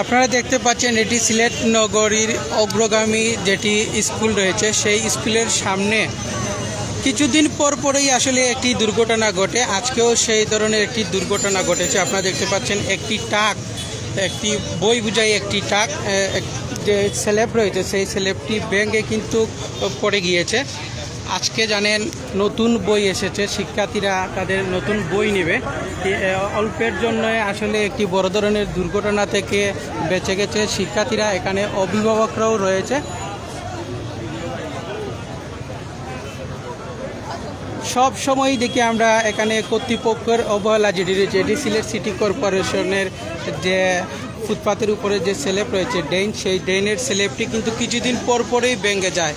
আপনারা দেখতে পাচ্ছেন, এটি সিলেট নগরীর অগ্রগামী যেটি স্কুল রয়েছে, সেই স্কুলের সামনে। কিছুদিন পর পরেই আসলে একটি দুর্ঘটনা ঘটে। আজকেও সেই ধরনের একটি দুর্ঘটনা ঘটেছে। আপনারা দেখতে পাচ্ছেন, একটি টাক একটি বই বুঝাই একটি টাক যে স্ল্যাব রয়েছে, সেই স্ল্যাবটি ব্যাঙ্গে কিন্তু পড়ে গিয়েছে। আজকে জানেন নতুন বই এসেছে, শিক্ষার্থীরা তাদের নতুন বই নেবে। অল্পের জন্য আসলে একটি বড় ধরনের দুর্ঘটনা থেকে বেঁচে গেছে শিক্ষার্থীরা, এখানে অভিভাবকরাও রয়েছে। সব সময় দেখি আমরা এখানে কর্তৃপক্ষের অবহেলা যেটি রয়েছে এটি সিলেট সিটি কর্পোরেশনের যে ফুটপাতের উপরে যে স্ল্যাব রয়েছে ড্রেন, সেই ড্রেনের স্ল্যাবটি কিন্তু কিছুদিন পর পরেই ভেঙে যায়।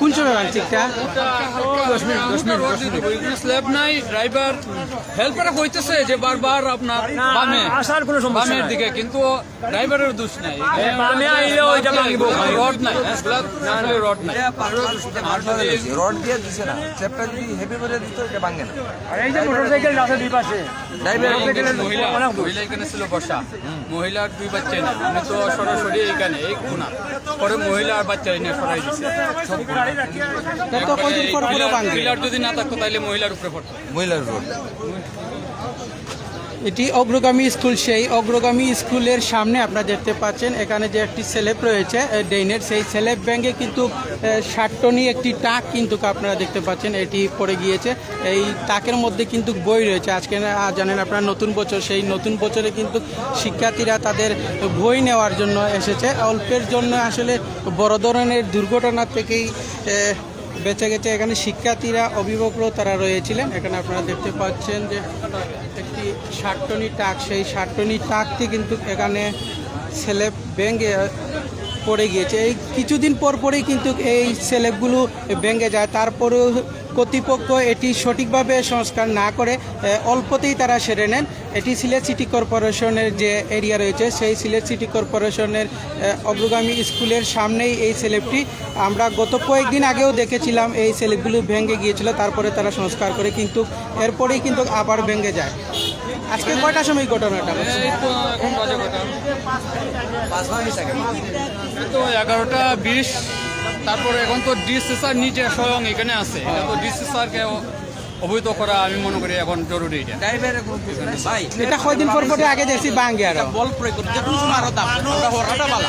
কোন সময় বাংচিকটা স্ল্যাব নাই ড্রাইভার হেল্পারে কইতেছে যে বারবার আপনার বামে আসার কোনো সমস্যা বামের দিকে কিন্তু ড্রাইভারের দোষ নাই। বামে ওইটা ভাঙিব। রড নাই স্ল্যাব রড নাই। রড দিয়ে দিছে না। চ্যাপটা যদি হেভি করে দিত এটা ভাঙে না। আর এই যে মোটরসাইকেল আছে দুই পাশে। ড্রাইভার মহিলা মহিলা এখানে ছিল বসা। মহিলার দুই বাচ্চা না আমি তো সরাসরি এখানে এই কোনা পরে মহিলা আর বাচ্চা এনে সরাই দিছে। তো কদিন পর পরে ভাঙবে পিলার যদি না থাকতো তাহলে মহিলার উপরে পড়তো। মহিলার রোড এটি অগ্রগামী স্কুল, সেই অগ্রগামী স্কুলের সামনে আপনারা দেখতে পাচ্ছেন। এখানে যে একটি স্যালেব রয়েছে ডেইনের সেই স্যালেব ব্যাঙ্গে কিন্তু ষাট টনি একটি টাক কিন্তু আপনারা দেখতে পাচ্ছেন, এটি পড়ে গিয়েছে। এই টাকের মধ্যে কিন্তু বই রয়েছে। আজকে জানেন আপনারা, নতুন বছর, সেই নতুন বছরে কিন্তু শিক্ষার্থীরা তাদের বই নেওয়ার জন্য এসেছে। অল্পের জন্য আসলে বড় ধরনের দুর্ঘটনা থেকেই বেঁচে গেছে। এখানে শিক্ষার্থীরা অভিভাবকরাও তারা রয়েছিলেন। এখানে আপনারা দেখতে পাচ্ছেন যে একটি ষাটটনি টাক। সেই ষাটটনি টাকটি কিন্তু এখানে ছেলে ভেঙে পড়ে গিয়েছে। এই কিছুদিন পর পরেই কিন্তু এই স্লেবগুলো ভেঙে যায়। তারপরেও কর্তৃপক্ষ এটি সঠিকভাবে সংস্কার না করে অল্পতেই তারা সেরে নেন। এটি সিলেট সিটি কর্পোরেশনের যে এরিয়া রয়েছে, সেই সিলেট সিটি কর্পোরেশনের অগ্রগামী স্কুলের সামনেই এই স্লেবটি। আমরা গত কয়েকদিন আগেও দেখেছিলাম এই স্লেবগুলো ভেঙে গিয়েছিল, তারপরে তারা সংস্কার করে কিন্তু এরপরেই কিন্তু আবার ভেঙে যায়। আজকে কয়টার সময় ঘটনাটা? এই তো এখন বাজে কথা তো এগারোটা বিশ তারপরে এখন তো ডিসিসার নিচে স্বয়ং এখানে আছে। এটা তো ডিসিসারকে অবহিত করা আমি মনে করি এখন জরুরি এটা। এটা কয়দিন পর পরে আগে দেখছি ভাঙে আরও। বল প্রয়োগ করতে সময় আরও দাম। ওটা হরাটা বালা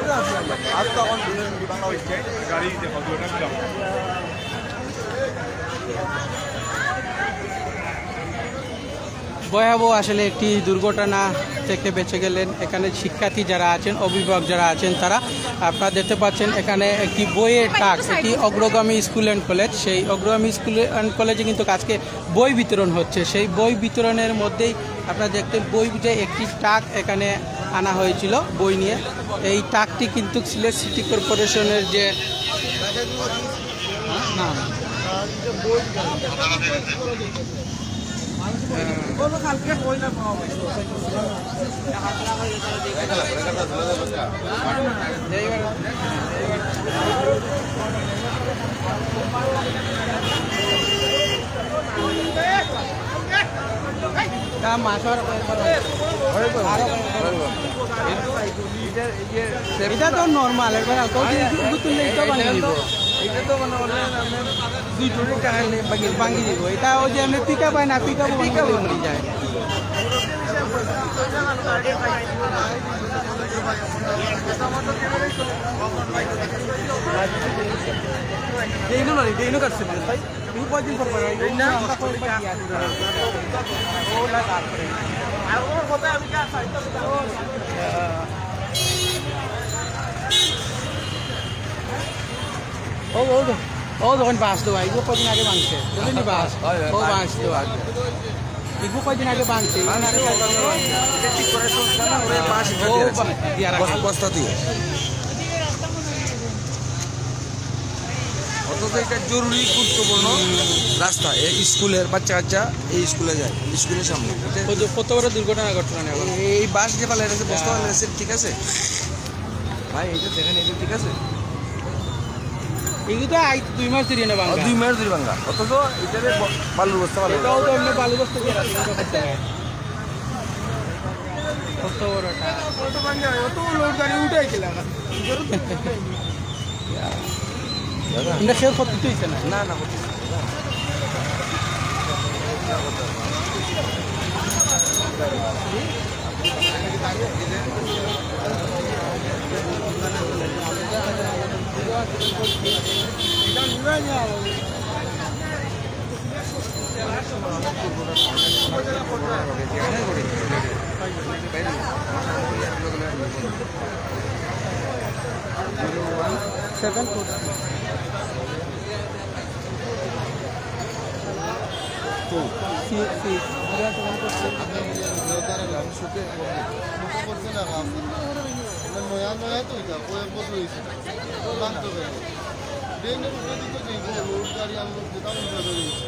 ভয়াবহ আসলে একটি দুর্ঘটনা থেকে বেঁচে গেলেন এখানে শিক্ষার্থী যারা আছেন, অভিভাবক যারা আছেন, তারা আপনারা দেখতে পাচ্ছেন এখানে একটি বইয়ের টাক এটি অগ্রগামী স্কুল অ্যান্ড কলেজ। সেই অগ্রগামী স্কুল অ্যান্ড কলেজে কিন্তু আজকে বই বিতরণ হচ্ছে। সেই বই বিতরণের মধ্যেই আপনারা দেখতে বই বুঝে একটি টাক এখানে আনা হয়েছিল বই নিয়ে। এই টাকটি কিন্তু সিলেট সিটি কর্পোরেশনের যে না তা এটা তো নর্মাল তুললে এটা তো মানে আপনার দুই টোটি টাকা ভাঙি দিব। এটা ওই যে আমি পিক আপ হয় না পিক আপ পিক আপ যায়। এইগুলো এইগুলো কাটছে। ভাই এই কয়দিন পর পর এই না আমরা কয়দিন দিয়া ওলা তারপরে আর ওর কথা আমি কা সাইড ও ও ও যখন বাস দেওয়া এগুলো কদিন আগে ভাঙছে বুঝলি বাস ও বাস কয়দিন আগে ভাঙছে ঠিক করে সংস্থা না ওরা পাঁচ ও বা- দিয়া রাখা। বস্তা দিয়ে অথচ এটা জরুরি গুরুত্বপূর্ণ রাস্তা। এই স্কুলের বাচ্চা কাচ্চা এই স্কুলে যায় স্কুলের সামনে। এটা- কত কত বড় দুর্ঘটনা ঘটনা এই বাস যে পালা এটা বস্তা পালা ঠিক আছে? ভাই এটা দেখেন এটা ঠিক আছে? এগুলো তো দুই মাস ধরে না আর ভাঙা দুই মাস অথচ এটারে বালুর বস্তা পালা এটাও তো এমনি বস্তা হয়। এটা সেও করতে হইছে না। না না সেভেন নয়া নয়া তো এটা কয়েক বছর হয়েছে জানতে পারি ট্রেনের উপরে দিকে যে লোড গাড়ি যেতাম উঠে গেছে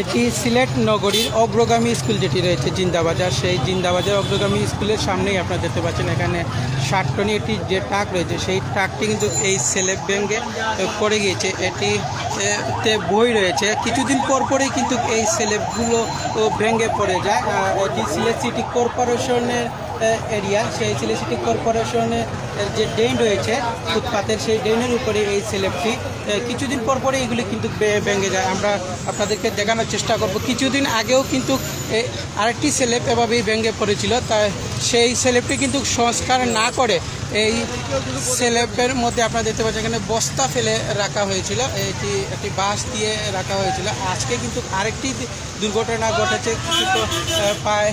এটি সিলেট নগরীর অগ্রগামী স্কুল যেটি রয়েছে জিন্দাবাজার। সেই জিন্দাবাজার অগ্রগামী স্কুলের সামনেই আপনারা দেখতে পাচ্ছেন এখানে ষাট টনি একটি যে ট্রাক রয়েছে, সেই ট্রাকটি কিন্তু এই সেলেব ব্যাঙ্গে পড়ে গিয়েছে। এটি তে বই রয়েছে। কিছুদিন পর পরেই কিন্তু এই সেলেবগুলো ভেঙে পড়ে যায়। এটি সিলেট সিটি কর্পোরেশনের এরিয়া, সেই সিলেট সিটি কর্পোরেশনের যে ড্রেন রয়েছে, ফুটপাতের সেই ড্রেনের উপরে এই সেলেবটি কিছুদিন পর পরে এগুলি কিন্তু ভেঙে যায়। আমরা আপনাদেরকে দেখানোর চেষ্টা করব। কিছুদিন আগেও কিন্তু আরেকটি সেলেব এভাবেই ভেঙে পড়েছিল। তাই সেই সেলেবটি কিন্তু সংস্কার না করে এই সেলেপের মধ্যে আপনারা দেখতে পাচ্ছেন, এখানে বস্তা ফেলে রাখা হয়েছিল, এটি একটি বাস দিয়ে রাখা হয়েছিল। আজকে কিন্তু আরেকটি দুর্ঘটনা ঘটেছে প্রায়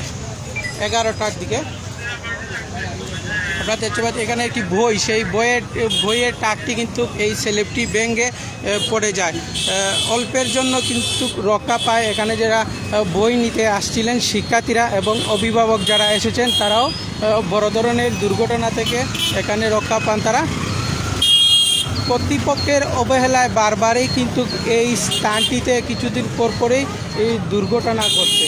এগারোটার দিকে। আপনারা দেখতে এখানে একটি বই, সেই বইয়ের বইয়ের টাকটি কিন্তু এই সেলেবটি ভেঙে পড়ে যায়। অল্পের জন্য কিন্তু রক্ষা পায়। এখানে যারা বই নিতে আসছিলেন, শিক্ষার্থীরা এবং অভিভাবক যারা এসেছেন, তারাও বড় ধরনের দুর্ঘটনা থেকে এখানে রক্ষা পান তারা। কর্তৃপক্ষের অবহেলায় বারবারই কিন্তু এই স্থানটিতে কিছুদিন পর পরেই এই দুর্ঘটনা ঘটছে।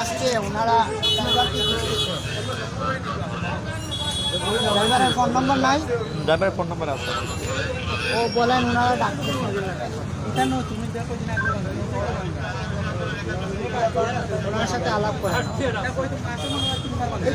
আসছে ওনারা ড্রাইভারের ফোন নম্বর নাই? ড্রাইভারের ফোন নাম্বার আছে। ও বলেন ওনারা ডাকতে ওনার সাথে আলাপ এই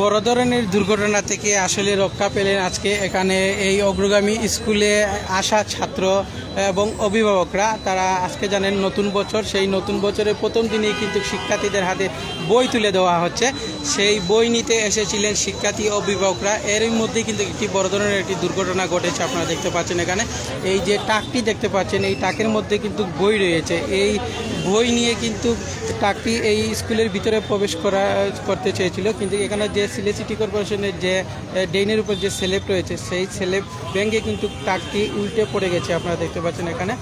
বড় ধরনের দুর্ঘটনা থেকে আসলে রক্ষা পেলেন আজকে। এখানে এই অগ্রগামী স্কুলে আসা ছাত্র এবং অভিভাবকরা, তারা আজকে জানেন নতুন বছর। সেই নতুন বছরের প্রথম দিনেই কিন্তু শিক্ষার্থীদের হাতে বই তুলে দেওয়া হচ্ছে। সেই বই নিতে এসেছিলেন শিক্ষার্থী অভিভাবকরা। এর মধ্যে কিন্তু একটি বড় ধরনের একটি দুর্ঘটনা ঘটেছে আপনারা দেখতে পাচ্ছেন এখানে। এই যে টাকটি দেখতে পাচ্ছেন, এই টাকের মধ্যে কিন্তু বই রয়েছে। এই বই নিয়ে কিন্তু টাকটি এই স্কুলের ভিতরে প্রবেশ করা, করতে চেয়েছিল। কিন্তু এখানে যে সিলে সিটি কর্পোরেশনের যে ডেইনের উপর যে স্লেব রয়েছে, সেই সেলেপ ভেঙে কিন্তু টাকটি উল্টে পড়ে গেছে আপনারা দেখতে পাচ্ছেন এখানে।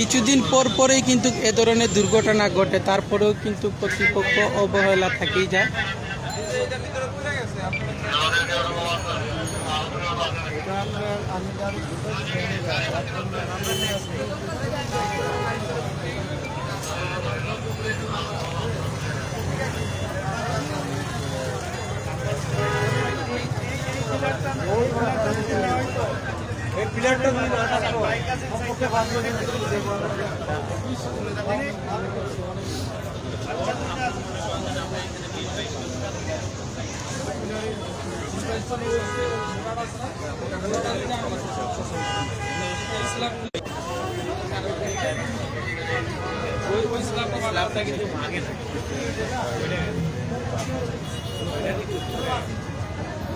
কিছুদিন পর পরেই কিন্তু এ ধরনের দুর্ঘটনা ঘটে তারপরেও কিন্তু কর্তৃপক্ষ অবহেলা থেকেই যায়। এই প্লেয়ারটা যদি না থাকতো পক্ষে পাঁচ কিন্তু ভাগে না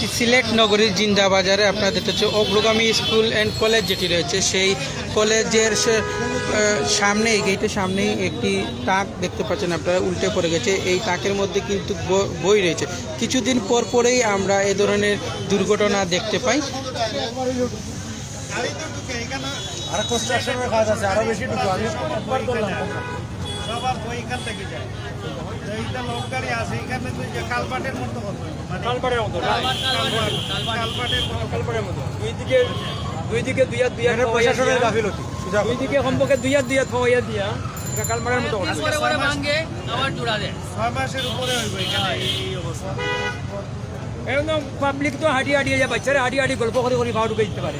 এটি সিলেট নগরীর জিন্দা বাজারে আপনারা দেখতে হচ্ছে অগ্রগামী স্কুল অ্যান্ড কলেজ যেটি রয়েছে সেই কলেজের সে- আহ, সামনেই গেটের সামনেই একটি টাক দেখতে পাচ্ছেন আপনারা উল্টে পড়ে গেছে। এই টাকের মধ্যে কিন্তু বই রয়েছে। কিছুদিন পর পরেই আমরা এ ধরনের দুর্ঘটনা দেখতে পাই। কাজ আছে আরও বেশি সবার বই এখান থেকে যায়। এইটা লোক গাড়ি আছে এখানে তো যে কালপাটের মতো হবে। মানে কালপাড়ের মতো কালপাটের মতো। কালপাড়ের মতো। দুই দিকে দুই দিকে দুই হাত দুই হাত প্রশাসনের গাফিলতি দুই দিকে কমপক্ষে দুই হাত দুই হাত দিয়া। এটা কালপাড়ের মতো কথা। ছয় মাসের উপরে হইব এখানে এই অবস্থা। একদম পাবলিক তো হাঁটি হাঁটিয়ে যায় বাচ্চারা হাঁটি হাঁটি গল্প করে করে ভাও ঢুকে দিতে পারে।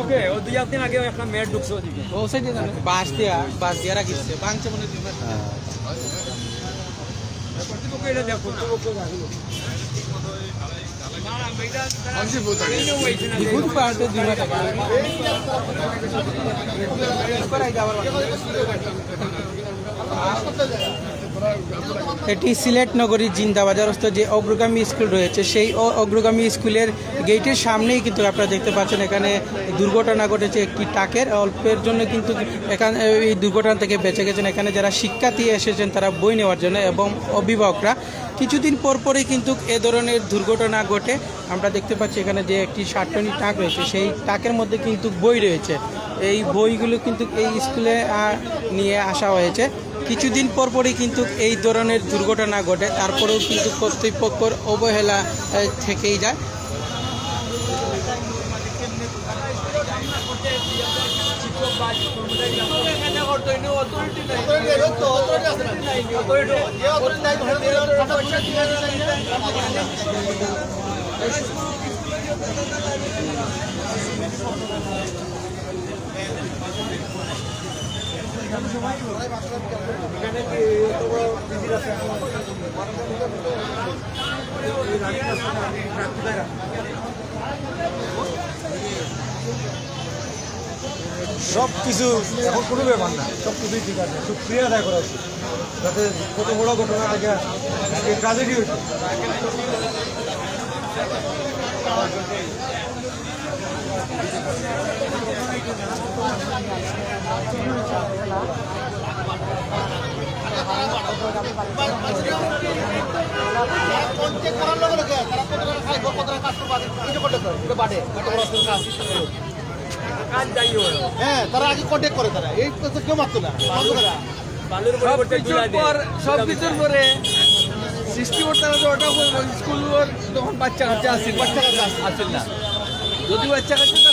ওকে ও দুই একদিন আগে একটা মেয়ের ঢুকছে ওদিকে বাস দেয়া বাস মনে হয় এটা সিলেট নগরীর জিন্দাবাজারস্থ যে অগ্রগামী স্কুল রয়েছে, সেই অগ্রগামী স্কুলের গেটের সামনেই কিন্তু আপনারা দেখতে পাচ্ছেন এখানে দুর্ঘটনা ঘটেছে একটি টাকের অল্পের জন্য কিন্তু এখানে এই দুর্ঘটনা থেকে বেঁচে গেছেন। এখানে যারা শিক্ষার্থী এসেছেন তারা বই নেওয়ার জন্য এবং অভিভাবকরা। কিছুদিন পর পরই কিন্তু এ ধরনের দুর্ঘটনা ঘটে। আমরা দেখতে পাচ্ছি এখানে যে একটি ষাটটনি টাক রয়েছে, সেই টাকের মধ্যে কিন্তু বই রয়েছে। এই বইগুলো কিন্তু এই স্কুলে নিয়ে আসা হয়েছে। কিছুদিন পর পরই কিন্তু এই ধরনের দুর্ঘটনা ঘটে তারপরেও কিন্তু কর্তৃপক্ষর অবহেলা থেকেই যায়। সব কিছু এখন কোনো ব্যাপার না সব কিছুই ঠিক আছে। সুক্রিয়া আদায় করা উচিত যাতে কত বড় ঘটনা থেকে ট্রাজেডি হয়েছে। কন্টেক্ট করার হয় হ্যাঁ তারা আগে কন্টেক্ট করে তারা। এই কেউ মারতো না সব কিছুর পরে সৃষ্টি করতে হবে ওটা স্কুল তখন বাচ্চা বাচ্চা না। যদি বাচ্চা এটা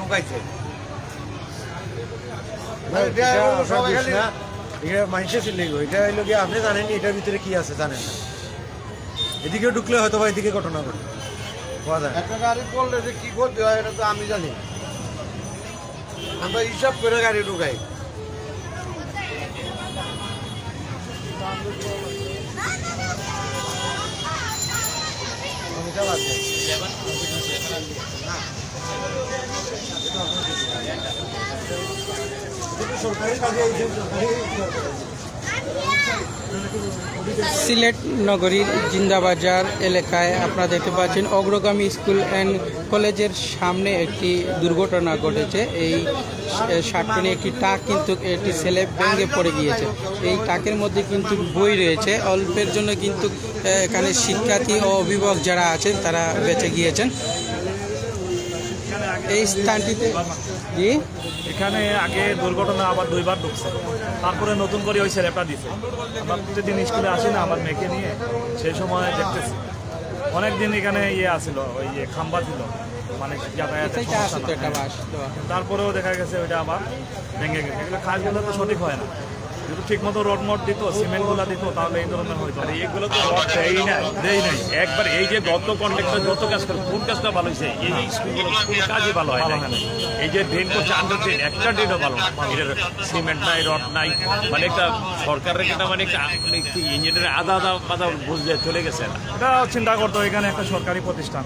ঢুকাইছে সবাই খালি এটা মানুষের ছিল এটা হইল গিয়ে আপনি জানেন নি এটার ভিতরে কি আছে জানেন এদিকে ঢুকলে হয়তো বা এদিকে ঘটনা ঘটে একটা গাড়ি পড়লে যে কি করতে হয় এটা তো আমি জানি আমরা হিসাব করে গাড়ি ঢুকাই। সরকারি কাজে এই সরকারি সিলেট নগরীর জিন্দাবাজার এলাকায় আপনারা দেখতে পাচ্ছেন অগ্রগামী স্কুল অ্যান্ড কলেজের সামনে একটি দুর্ঘটনা ঘটেছে। এই সাতটনে একটি টাক কিন্তু একটি ছেলে ভেঙে পড়ে গিয়েছে। এই টাকের মধ্যে কিন্তু বই রয়েছে। অল্পের জন্য কিন্তু এখানে শিক্ষার্থী ও অভিভাবক যারা আছেন তারা বেঁচে গিয়েছেন। এই স্থানটিতে জি এখানে আগে দুর্ঘটনা আবার দুইবার ঢুকছে। তারপরে নতুন করে ওই ছেলেটা দিছে। আমরা প্রতিদিন স্কুলে আসি না আমার মেয়েকে নিয়ে। সেই সময় দেখতেছি। অনেকদিন এখানে ইয়ে আসিল ওই ইয়ে খাম্বা ছিল। মানে তারপরেও দেখা গেছে ওইটা আবার ভেঙে গেছে। এগুলো কাজগুলো তো সঠিক হয় না। যদি ঠিক মতো রড মট দিত সিমেন্টগুলো দিত তাহলে এই ধরনের হইতো না। এগুলো তো রড দেয় না দেয় নাই। একবার এই যে গত কন্ট্রাক্টর যত কাজ করে কোন কাজটা ভালো হয়েছে? এই স্কুলগুলো কাজই ভালো হয় না এই যে ড্রেন করছে আন্ডার ড্রেন একটা ড্রেনও ভালো না। সিমেন্ট নাই রড নাই মানে একটা সরকারের একটা মানে একটা মানে ইঞ্জিনিয়ারের আধা আধা আধা বুঝতে চলে গেছে এটা চিন্তা করতো এখানে একটা সরকারি প্রতিষ্ঠান।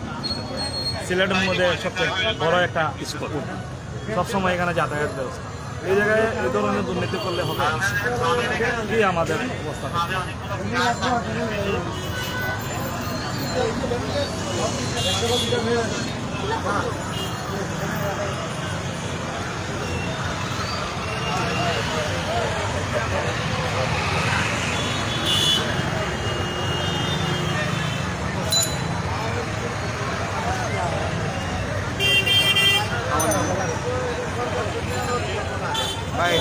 সিলেটের মধ্যে সবচেয়ে বড় একটা স্কুল সবসময় এখানে যাতায়াত ব্যবস্থা। এই জায়গায় এই ধরনের দুর্নীতি করলে হবে কি আমাদের অবস্থা। Đây.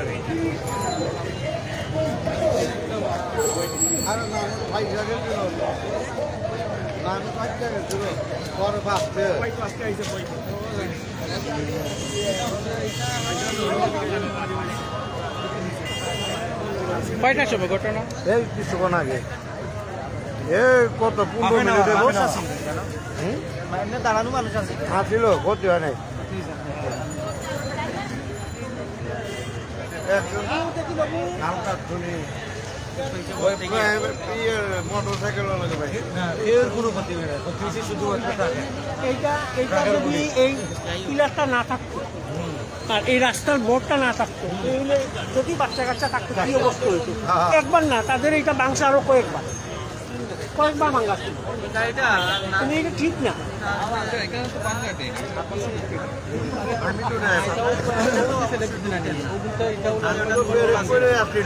আরে না ভাই জায়গা ছিল না আমি পাঁচ জায়গা ছিল পরে বাঁচতে ওই ক্লাসটা আইসে বই কয়টার সময় ঘটনা? এই কিছুক্ষণ আগে। এ কত পনেরো মিনিটে এমনি দাঁড়ানো মানুষ আছে। আসছিল ক্ষতি হয় নাই। হালকা ধুনি মোটর সাইকেল এর কোনো ক্ষতি হয় না ক্ষতি হয়েছে শুধু এইটা এইটা যদি এই পিলারটা না থাকতো আর এই রাস্তার বোর্ডটা না থাকতো যদি বাচ্চা কাচ্চা থাকতো কি অবস্থা হইতো। একবার না তাদের এইটা বাংশা আরও কয়েকবার। কয়েকবার ভাঙা ছিল কিন্তু এটা ঠিক না। না না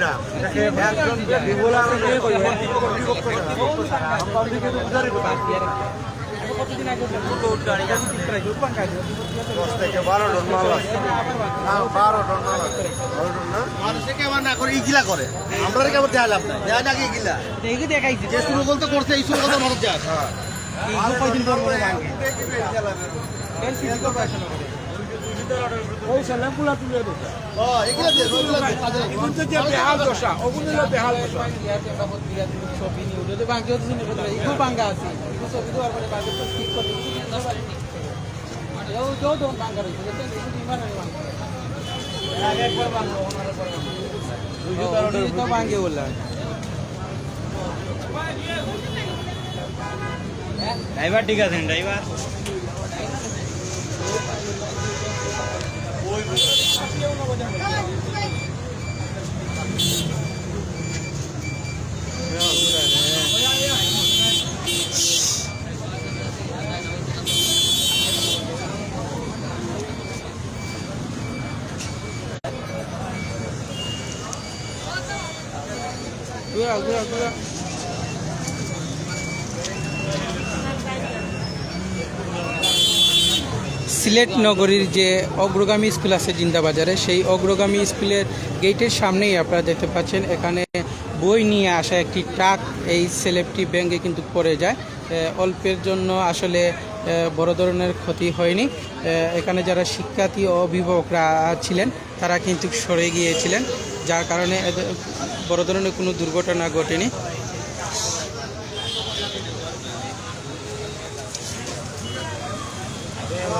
না আমরা কেমন ইগিলা দেখাইছে যে শুরু বলতে করছে এই শুরু কথা মানুষ যায় কয়দিন পর পরে। ভাঙ্গে বললাম ড্রাইভার ঠিক আছেন ড্রাইভার ঘুরা ঘুরা ঘুরা সিলেট নগরীর যে অগ্রগামী স্কুল আছে জিন্দাবাজারে, সেই অগ্রগামী স্কুলের গেটের সামনেই আপনারা দেখতে পাচ্ছেন, এখানে বই নিয়ে আসা একটি ট্রাক এই সেলেবটি ব্যাঙ্গে কিন্তু পড়ে যায়। অল্পের জন্য আসলে বড় ধরনের ক্ষতি হয়নি। এখানে যারা শিক্ষার্থী ও অভিভাবকরা ছিলেন, তারা কিন্তু সরে গিয়েছিলেন, যার কারণে বড় ধরনের কোনো দুর্ঘটনা ঘটেনি।